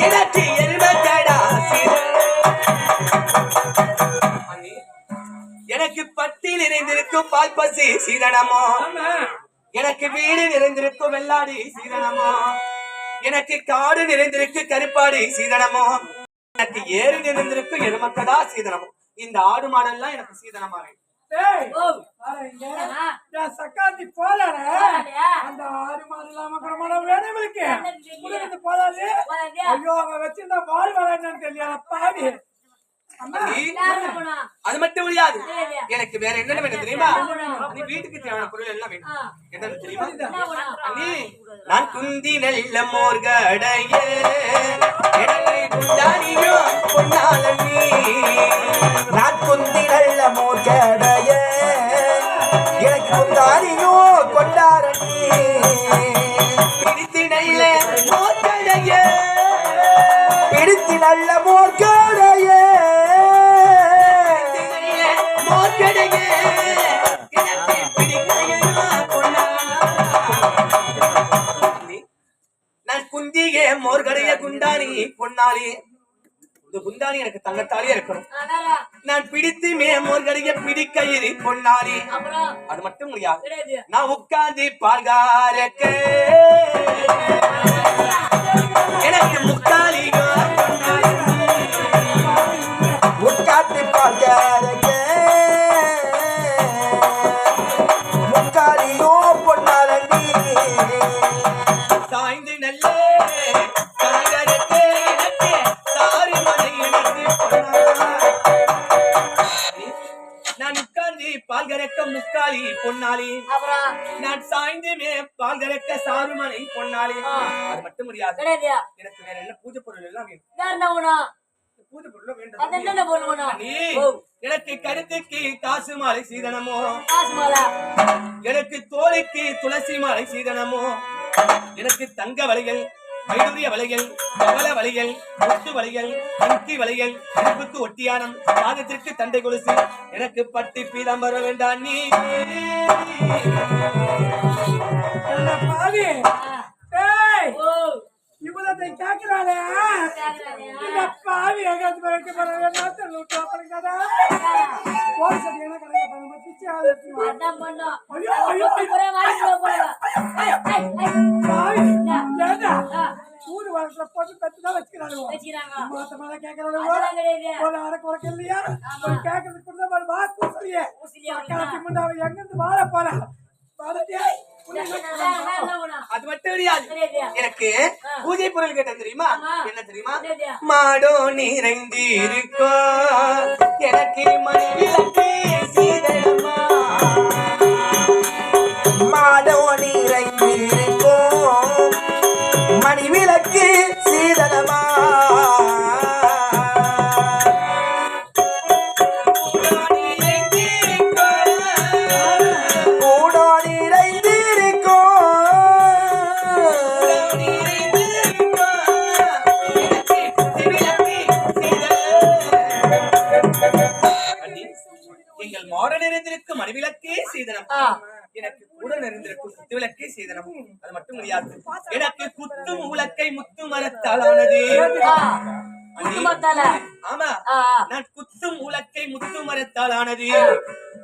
எனக்கு எருமக்கடா எனக்கு பட்டி நிறைந்திருக்கும் பால் பசி எனக்கு வீடு நிறைந்திருக்கும் வெள்ளாடி சீதனமோ எனக்கு காடு நிறைந்திருக்கு கருப்பாடி சீதனமோ எனக்கு ஏறு நிறைந்திருக்கும் எருமக்கடா சீதனமோ இந்த ஆடு மாடெல்லாம் எனக்கு சீதனமா இருக்கு. சக்காத்தி போலடா. அந்த ஆறு மாடு இல்லாம குறமாடம் வேணும் இவளுக்கு. போதாது? ஐயோ, அவன் வச்சிருந்த என்னன்னு தெரியல, பாவி. அது மட்டும் முடியாது. எனக்கு வேற என்னென்ன வேணும் தெரியுமா? என்ன? அண்ணி வீட்டுக்கு தேவையான பொருள் எல்லாம் வேணும். என்னன்னு தெரியுமா? என்ன நான் குந்தி நல்ல மோர்கடைய. எனக்கு குந்தானியோ பொன்னாலண்ணி நான் குந்தி நல்ல மோர்கடைய. எனக்கு குந்தாரியோ கொண்டாரணி பிடித்து நல்ல மோர்கடைய. பிடித்தி நல்ல மோர்கடைய. பொன்னாளி இந்த குந்தானி எனக்கு தங்கத்தாலே இருக்கணும். நான் பிடித்து மே மோர்கடைய பிடிக்கயிறு பொன்னாளி அப்புறம்? அது மட்டும் முடியாது. நான் உட்கார்ந்து பால்காரக்க நான் உட்கார்ந்து பால் கறக்க முக்காலி பொன்னாளி. நான் சாய்ந்து மே பால் கறக்க சாருமனை பொன்னாளி. அது மட்டும் முடியாது. எனக்கு வேற என்ன பூஜை பொருள் எல்லாம் வேணும். பூஜை பொருள் வேண்டும். எனக்கு கருத்துக்கு காசு மாலை சீதனமோ எனக்கு தோலைக்கு துளசி மாலை சீதனமோ? எனக்கு தங்க வளைகள் வைடூரிய வளைகள் பவள வளைகள் முத்து வளைகள் அங்கி வளைகள் இடுப்புக்கு ஒட்டியானம் பாதத்திற்கு தண்டை கொலுசு எனக்கு பட்டி பீதாம்பரம் வேண்டாம் நீ ஏண்டா பாவி. ஆ. டேய், ஓ இவ்வளத்தை பாவி என்ன பண்ண பிச்சை. அதான் பண்ணோம் ஐயோ, ஐயோ, ஐயோ. வளர்க்குற போட்டு வச்சுக்கிறாளுவோ. வச்சுக்கிறாங்க. கேக்குறாளுவோ. அதெல்லாம் கிடையாது ஒரு அடக்கு உனக்கு இல்லையா? ஒரு கேக்குறதுக்கு கூட ஒரு எங்கிருந்து வாழ அது மட்டும் எனக்கு பூஜை பொருள் கேட்டேன் தெரியுமா. என்ன தெரியுமா? மாடோ நிறைந்திருக்கோ. எனக்கு மணிவிளக்கு குத்துவிளக்கே சீதனம் அது மட்டும் முடியாது. எனக்கு குத்தும் உலக்கை முத்து மரத்தாலானது. ஆ. குத்து மத்தால ஆமா. நான் குத்தும் உலக்கை முத்து மரத்தாலானது.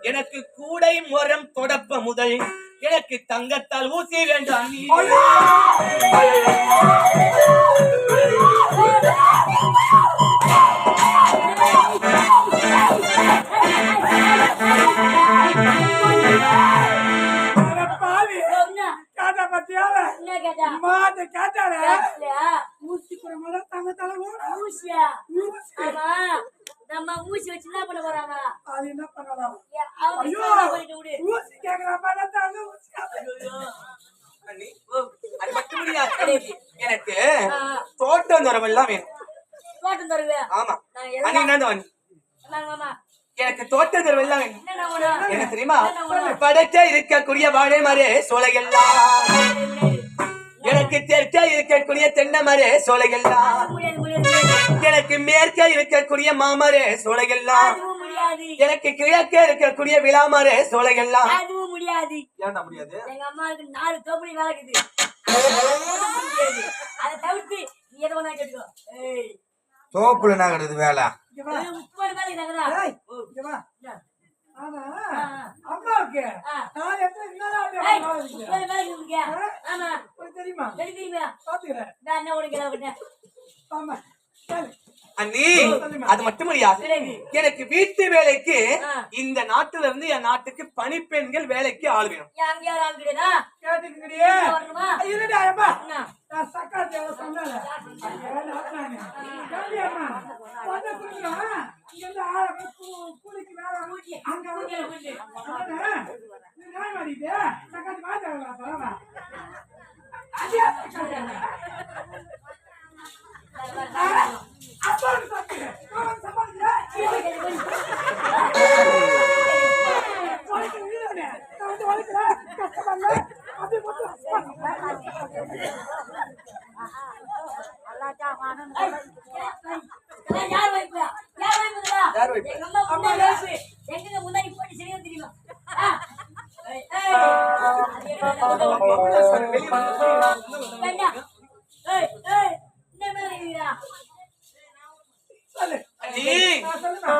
எனக்கு கூடை முறம் தொடப்ப முதல். எனக்கு தங்கத்தால் ஊசி வேண்டாம் நீ கேட்டா பாத்தியாவ? என்ன கேட்டா மாட்டு கேட்டாளே. கேட்கலையா? ஊசி குறமால தங்கத்தால ஊரா. ஊசியா ஊசி. ஆமா நம்ம ஊசி வச்சு என்ன பண்ண போறாங்க அது என்ன பண்ணலாம்? ஐயோ, என்ன ஊசி கேக்குறா தாங்க ஊசி. அது மட்டும் எனக்கு. தோட்டம் தரவெல்லாம் வேணும் தோட்டம் தருவேன் ஆமா நான் சொன்னாங்க மாமா எனக்கு தோட்டம் தரவெல்லாம் வேணும். என்ன தெரியுமா? படைக்க இருக்கக்கூடிய வாழை மரே சோலைகள்லாம் எனக்கு தெற்க இருக்கக்கூடிய தென்னை மரே சோலைகள்லாம் எனக்கு மேற்க இருக்கக்கூடிய மாமரே சோலைகள்லாம் எனக்கு கிழக்க இருக்கக்கூடிய விளாமரே சோலைகள்லாம் அதுவும் முடியாது. ஏன்டா முடியாது? எங்க அம்மாவுக்கு நாலு தோப்படி வேலைக்குது முடியாது. அதை தவிர்த்து நீ எதை வேணா கேட்டுக்கோ. ஏய். தோப்புல நகருது வேலை. முப்பது நகரா ஆ. நான் எத்தனை இருக்கு? இருக்கீங்க. ஆமா. தெரியுமா? தெரியுமா? பாத்துக்கிறேன். நான் என்ன உனக்கு ஆமா. சரி. அண்ணி அது மட்டும் முடியாது பிறகு எனக்கு வீட்டு வேலைக்கு. இந்த நாட்டுல இருந்து என் நாட்டுக்கு பணிப்பெண்கள் வேலைக்கு ஆள் வேணும். அங்க யாரும் ஆள் கிடையாதா கேட்டுக்கிறியே வரணுமா இருடா அம்மா என்ன நான் சக்காத்தி எவ்வளவு சொன்னேன் அம்மா வந்து கொடுக்குறோம் இங்க இருந்து ஆளை கூ- கூலிக்கு வேலை பூச்சி அங்க பூச்சி வந்து பூச்சி அதானே? நீ நியாயம் மாறிட்டு சக்காத்தி மாத்தாங்களா பரவா அப்பாவுக்கு தப்பு சம்பாதிக்கிறேன் வலிக்குது வீரனே. நான் வந்து வலிக்கிறேன். கஷ்டமா இல்ல? அப்படி மட்டும் இதெல்லாம் யார் வைப்பா? யார் வைப்பதுடா? யார் வைப்பா? எங்க அம்மா முன்னாடி வைப்பு. எங்கங்க முன்னாடி போட்டு சரியா தெரியுமா? ஆ. ஏய், ஏய். அது எடுக்காத, அது எடுக்காத. வேண்டாம். ஏய், ஏய், இந்த மாதிரி இருக்கிறா. சொல்லு. அண்ணி நான் சொல்லுமா?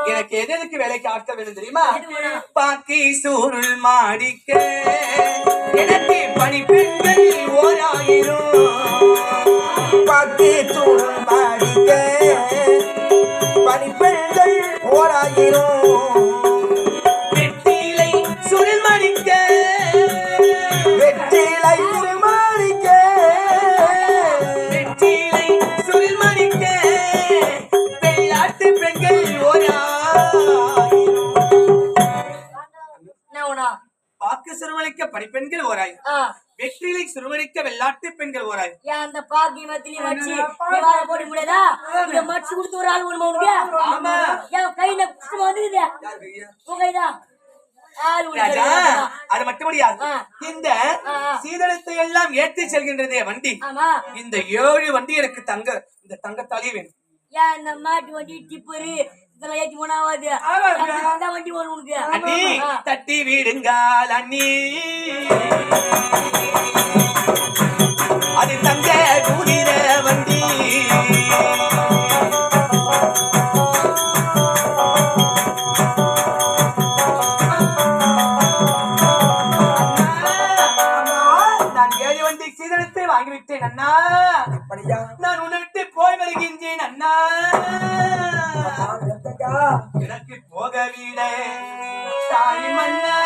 எனக்கு எது எதுக்கு வேலைக்கு ஆட்கள் வேணும் தெரியுமா? பாக்கி சூருள் மாடிக்க. எனக்கு பணிப்பெண்கள் ஓராயிரம். பத்தி தூள் மாடிக்க. பனிப்பெண்கள் ஓராயிரம். வெற்றிலை பாக்கு சுருமளிக்க பணிப்பெண்கள் ஓராயிரம் ஆ. வெற்றிலை சுருமளிக்க வெள்ளாட்டு பெண்கள் ஏன் அந்த பாக்கி மத்தியில வச்சு வாழ போட முடியாதா இத மடிச்சு கொடுத்து ஒரு ஆள் வேணுமா உனக்கு? ஆமா. என் கையில கைதான் ராஜா கிடையாதுடா. அது? மட்டும் முடியாது. இந்த. சீதனத்தை எல்லாம் ஏற்றி செல்கின்றதே வண்டி. ஆமா. இந்த ஏழு வண்டி எனக்கு தங்க இந்த தங்கத்தாலே வேணும். ஏன் இந்த மாட்டு வண்டி டிப்பரு இதெல்லாம் ஏத்தி ஆமாங்க. அந்த வண்டி வரும் உனக்கு. அண்ணி. தட்டி விடுங்கால் அண்ணி. அது தங்க குதிர வண்டி. நான் ஏழு வண்டி சீதனத்தை வாங்கிவிட்டேன் அண்ணா. அப்படியா? நான் உன்னை விட்டு போய் வருகின்றேன் அண்ணா? எனக்கு போக விட தாய் மன்னா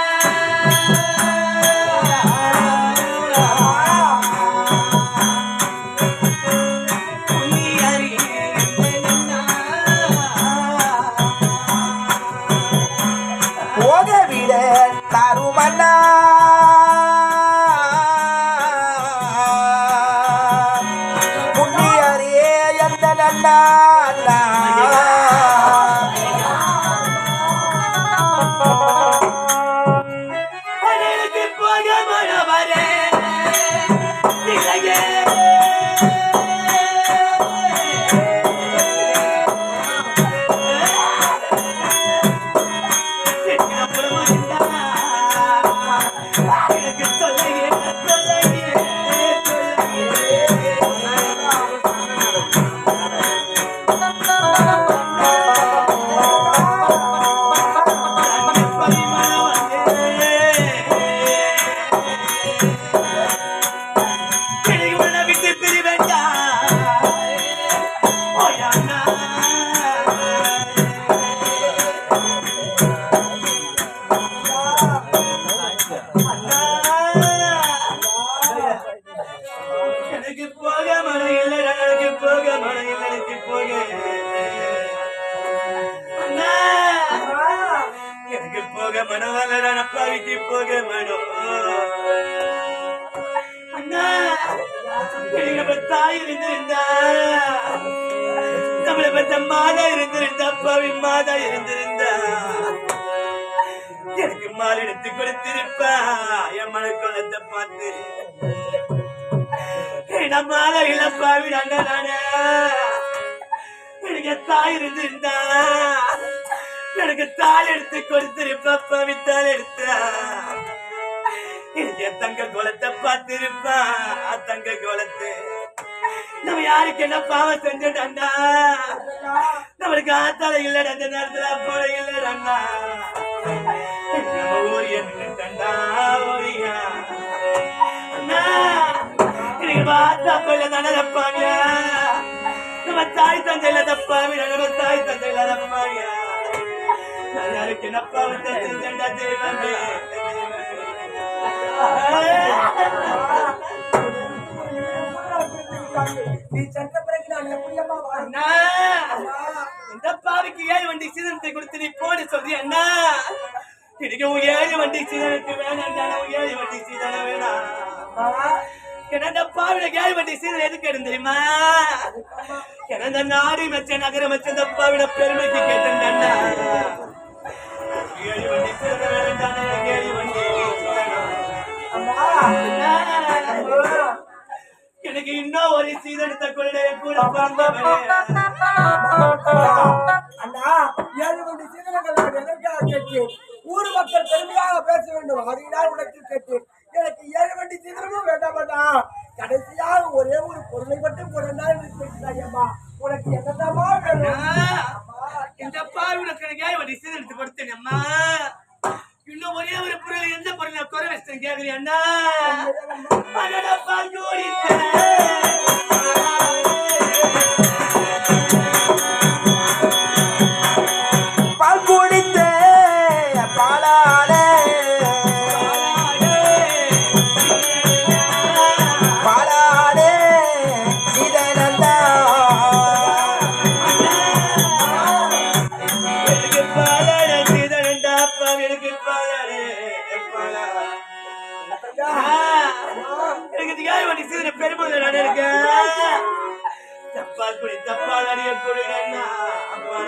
போக மழை இல்லை போக மழை இல்லை போக எனக்கு போக மனம் வரல அப்பாவிக்கு போக மனோ அண்ணா எனக்கு தாய் இருந்திருந்தா நம்மளை பெற்ற மாதா இருந்திருந்தா அப்பாவி மாதா இருந்திருந்தா எனக்கு மாலை எடுத்து கொடுத்திருப்பா என் மனக்குளத்தை பார்த்து நம்மால மாலை நல்லதானே விடாண்டா எனக்கு தாய் இருந்திருந்தா. எனக்கு தாள் எடுத்து கொடுத்திருப்பா வித்தாள் எடுத்தா இது தங்க குலத்தை பார்த்திருப்பா தங்க குலத்தை. நம்ம யாருக்கு என்ன பாவம் செஞ்சிட்டா நம்மளுக்கு ஆத்தால இல்லடா அந்த நேரத்துல அப்போ இல்லடா நம்ம ஊர் என்னடா ஓரியா? அண்ணா. பார்த்தா தானே தப்பாங்க? நம்ம தாய் தந்தையில தப்பாங்க நம்ம தாய் தந்தையில தப்பாங்க. நான் யாருக்கு என்ன பாவத்தை செஞ்சேன்டா தெய்வமே? நீ சென்ற பிறகு நான் எப்படியம்மா அண்ணா இந்த பாவிக்கு ஏழு வண்டி சீதனத்தை கொடுத்து நீ போடு சொல்றி அண்ணா. எனக்கு உன் ஏழு வண்டி சீதனத்துக்கு வேணாம் உன் ஏழு வண்டி சீதனம் வேணாம். ஏன்னா பாவில பாவிட ஏழு எதுக்கு எடுத்து தெரியுமா? ஏன்னா நாடு மச்ச நகரம் மச்ச இந்த பாவிட பெருமைக்கு கேட்டேன் வேண்டாம் எனக்கு எனக்கு இன்னும் ஒரு சீதனத்தை கொள்ள கூட பிறந்தவரே அண்ணா ஏழு சீதனங்கள் ஊர் மக்கள் பெருமையாக பேச வேண்டும். அதுதான் உனக்கு கேட்டேன். எனக்கு 大家吧。பெருமையில நான் இருக்கேன்? தப்பா குடி தப்பா நடிக குடி அண்ணா அப்பா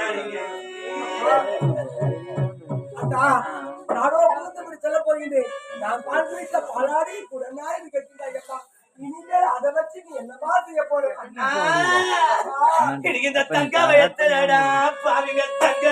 நானோ குளத்தபடி செல்ல போகிறேன் நான் பால் குடித்த பாலாடி குடனாய் கேட்கிறாய்ப்பா இனிமேல் அதை வச்சு நீ என்னமா செய்ய போற அண்ணா. எனக்கு இந்த தங்க வயத்தலடா பாவிங்க தங்க